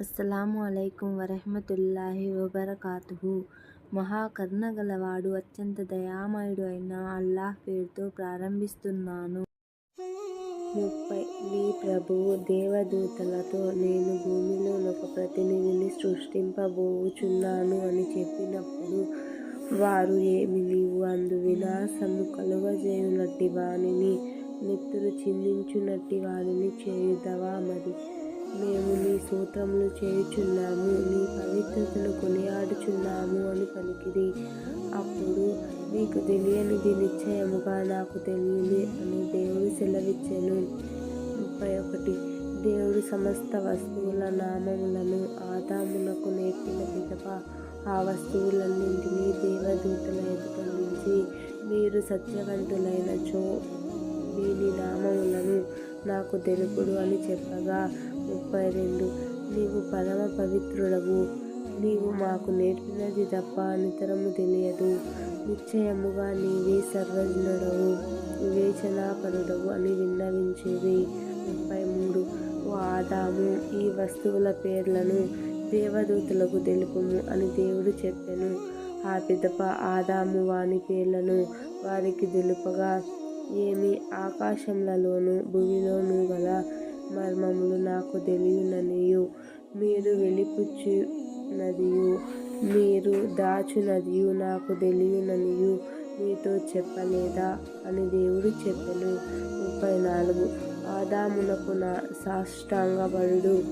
అస్సలాము అలైకుం వరహమతుల్లాహి వబర్కాతుహు. మహాకరుణ గలవాడు అత్యంత దయామయుడు అయిన అల్లాహ్ పేరుతో ప్రారంభిస్తున్నాను. ముప్పై మీ ప్రభువు దేవదూతలతో నేను భూమిలో ఒక ప్రతినిధిని సృష్టింపబోచున్నాను అని చెప్పినప్పుడు వారు ఏమి నీవు అందు వినాశము కలుగజేయునట్టి వాణిని నెత్తురు చిందించునట్టి వారిని చేయుదవా మరి? మేము నీ సూత్రములు చేయుచున్నాము నీ పవిత్రతను కొనియాడుచున్నాము అని పలికిరి. అప్పుడు నీకు తెలియనిది నిశ్చయముగా నాకు తెలియదు అని దేవుడు సెలవిచ్చెను. ముప్పై ఒకటి. దేవుడు సమస్త వస్తువుల నామములను ఆదామునకు నేర్పిన పిదప ఆ వస్తువులన్నింటినీ దేవదూతల ఎదుట నుంచి మీరు సత్యవంతులైనచో దీని నామములను నాకు తెలుపుడు అని చెప్పగా ముప్పై రెండు నీవు పరమ పవిత్రుడవు నీవు మాకు నేర్పినది తప్ప నితరము తెలియదు. నిశ్చయముగా నీవే సర్వజ్ఞుడవు వివేచనాపరుడవు అని విన్నవించేది. ముప్పై మూడు ఓ ఆదాము ఈ వస్తువుల పేర్లను దేవదూతలకు తెలుపుము అని దేవుడు చెప్పెను. ఆ పిదప ఆదాము వాని పేర్లను వారికి తెలుపగా ఏమి ఆకాశంలలోను భూమిలోను గల మర్మములు నాకు తెలియననియు. మీరు వెలిపుచ్చునదియు మీరు దాచునదియు నాకు తెలియననియు. మీతో చెప్పలేదా అని దేవుడు చెప్పెను ముప్పై నాలుగు. ఆదామునకు నా సాష్టాంగబడు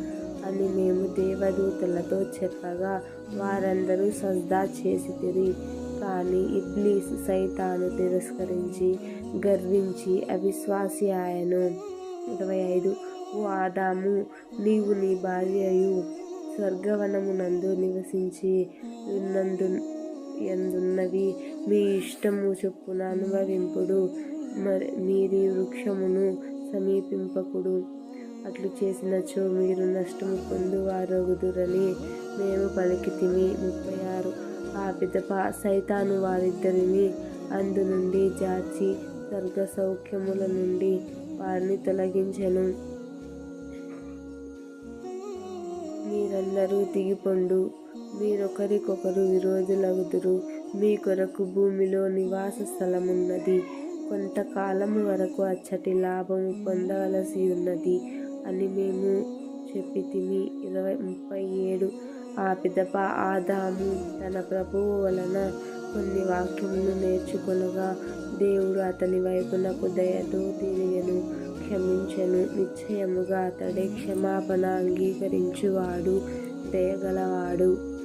అని మేము దేవదూతలతో చెప్పగా వారందరూ సజ్దా చేసితిరి కానీ ఇబ్లీస్ సైతాను తిరస్కరించి గర్వించి అవిశ్వాసి ఆయను ఇరవై ఐదు. ఓ ఆదాము నీవు నీ భార్యయు స్వర్గవనమునందు నివసించి ఉన్నందు ఎందున్నవి? మీ ఇష్టము చొప్పున అనుభవింపుడు మరి మీరు వృక్షమును సమీపింపకుడు. అట్లు చేసినచో మీరు నష్టము పొందువారగుదురని మేము పలికితిమి ముప్పై ఆరు. ఆ పిదప సైతాను వారిద్దరిని అందు నుండి జాచి స్వర్గ సౌఖ్యముల నుండి వారిని తొలగించెను. మీరందరూ దిగిపండు. మీరొకరికొకరు విరోధులగుదురు. మీ కొరకు భూమిలో నివాస స్థలమున్నది. కొంతకాలం వరకు అచ్చటి లాభము పొందవలసి ఉన్నది అని మేము చెప్పితిమి. ఇరవై ముప్పై ఏడు ఆ పిదప ఆదాము తన ప్రభువు వలన కొన్ని వాక్యములు నేర్చుకొనగా దేవుడు అతని వైపునకు దయతో తిరిగెను. క్షమించెను. నిశ్చయముగా అతడే క్షమాపణ అంగీకరించువాడు దయగలవాడు.